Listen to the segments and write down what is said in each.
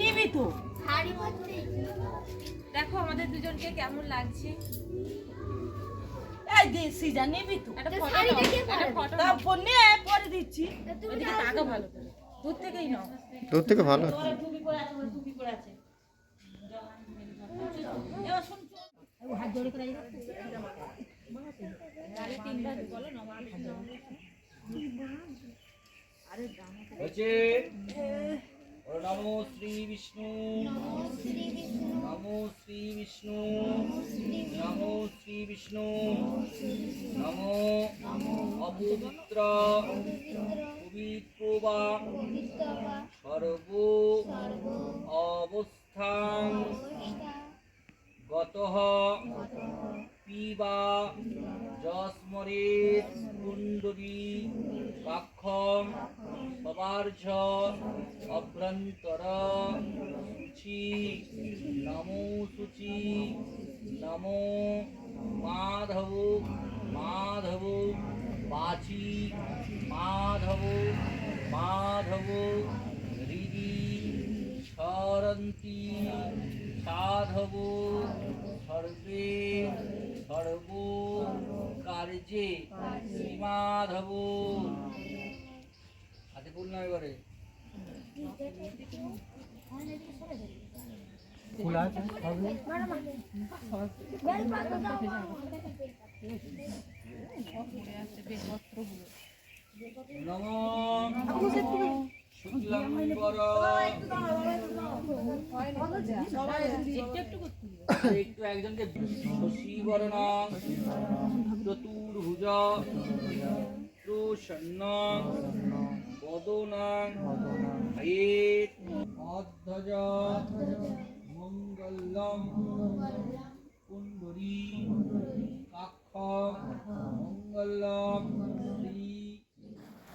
নিবি তো। দেখো আমাদের দুজনকে কেমন লাগছে। এই দে সিজা নিবি তো। একটা ফটো একটা ফটো পরে দিচ্ছি। ভালো দূর থেকেই নাও। দূর থেকে ভালো। টুপি পরে আছে টুপি পরে আছে। এবার শুন হচ্ছে নমো শ্রী বিষ্ণু। নমো শ্রী বিষ্ণু। নমো শ্রী বিষ্ণু। নমো অপবিত্র। পবিত্র বা সর্ব অবস্থান গত পিবা যস্মরেত কুণ্ডলী কাক্ষম। সবার্ঝ অভ্যন্তর শুচি নমো শুচি নমো মাধব মাধব বাচি মাধব মাধব হৃদি স্মরন্তি সাধব সর্বে সর্ব কার্যে শ্রীমাধব না এবারে। একটু একজনকে শশী বর্ণ চতুর্ভুজ প্রসন্ন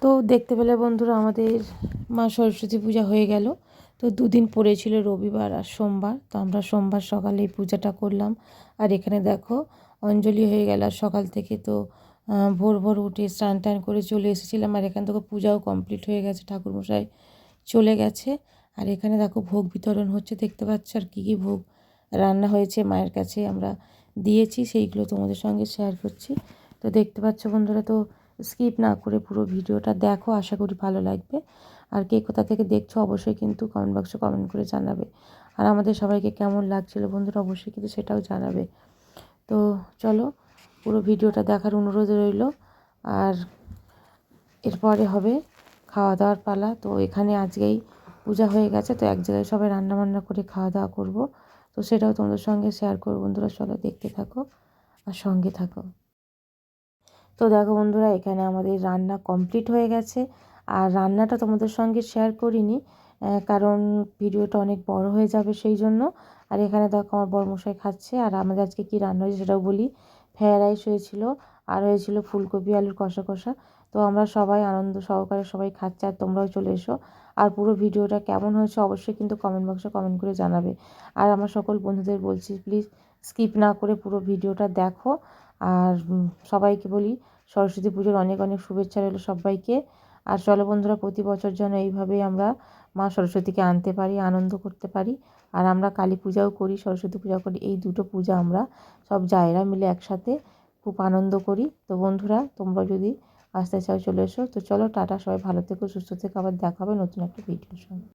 তো দেখতে পেলে বন্ধুরা আমাদের মা সরস্বতী পূজা হয়ে গেল। তো দুদিন পড়েছিল রবিবার আর সোমবার। তো আমরা সোমবার সকালে এই পূজাটা করলাম। আর এখানে দেখো, অঞ্জলি হয়ে গেল আর সকাল থেকে তো ভোর ভোর উঠে স্নান টান করে চলে এসেছিলাম। আর এখান থেকে পূজাও কমপ্লিট হয়ে গেছে। ঠাকুরমশাই চলে গেছে। আর এখানে দেখো ভোগ বিতরণ হচ্ছে, দেখতে পাচ্ছ আর কী কী ভোগ রান্না হয়েছে মায়ের কাছে আমরা দিয়েছি, সেইগুলো তোমাদের সঙ্গে শেয়ার করছি। তো দেখতে পাচ্ছ বন্ধুরা, তো স্কিপ না করে পুরো ভিডিওটা দেখো, আশা করি ভালো লাগবে। আর কে কোথা থেকে দেখছ অবশ্যই কিন্তু কমেন্ট বক্সে কমেন্ট করে জানাবে। আর আমাদের সবাইকে কেমন লাগছিল বন্ধুরা, অবশ্যই কিন্তু সেটাও জানাবে। তো চলো, পুরো ভিডিওটা দেখার অনুরোধ রইল। আর এরপরে হবে খাওয়া দাওয়ার পালা। তো এখানে আজকেই পূজা হয়ে গেছে, তো এক জায়গায় সবাই রান্না বান্না করে খাওয়া দাওয়া করব। তো সেটাও তোমাদের সঙ্গে শেয়ার করব। বন্ধুরা, চলো দেখতে থাকো আর সঙ্গে থাকো। তো দেখো বন্ধুরা, এখানে আমাদের রান্না কমপ্লিট হয়ে গেছে। আর রান্নাটা তোমাদের সঙ্গে শেয়ার করিনি কারণ ভিডিওটা অনেক বড় হয়ে যাবে সেই জন্য। আর এখানে দেখো আমার বড়মশাই খাচ্ছে, আর আমাদের আজকে কী রান্না হয়েছে সেটাও বলি। ফ্রায়েড রাইস হয়েছিল, আর হয়েছিল ফুলকপি, আলুর কষা কষা। তো আমরা সবাই আনন্দ সহকারে সবাই খাচ্ছে আর তোমরাও চলে এসো। আর পুরো ভিডিওটা কেমন হয়েছে অবশ্যই কিন্তু কমেন্ট বক্সে কমেন্ট করে জানাবে। আর আমার সকল বন্ধুদের বলছি প্লিজ স্কিপ না করে পুরো ভিডিওটা দেখো। আর সবাইকে বলি সরস্বতী পুজোর অনেক অনেক শুভেচ্ছা রইল সবাইকে। আর চলো বন্ধুরা প্রতি বছর যেন এইভাবেই আমরা মা সরস্বতীকে আনতে পারি, আনন্দ করতে পারি। আর আমরা কালী পূজাও করি, সরস্বতী পূজা করি, এই দুটো পূজা আমরা সব জায়রা মিলে একসাথে খুব আনন্দ করি। তো বন্ধুরা তোমরা যদি আসতে চাও চলে এসো। তো চলো টাটা, সবাই ভালো থেকো, সুস্থ থেকো। আবার দেখা হবে নতুন একটা ভিডিওর সঙ্গে।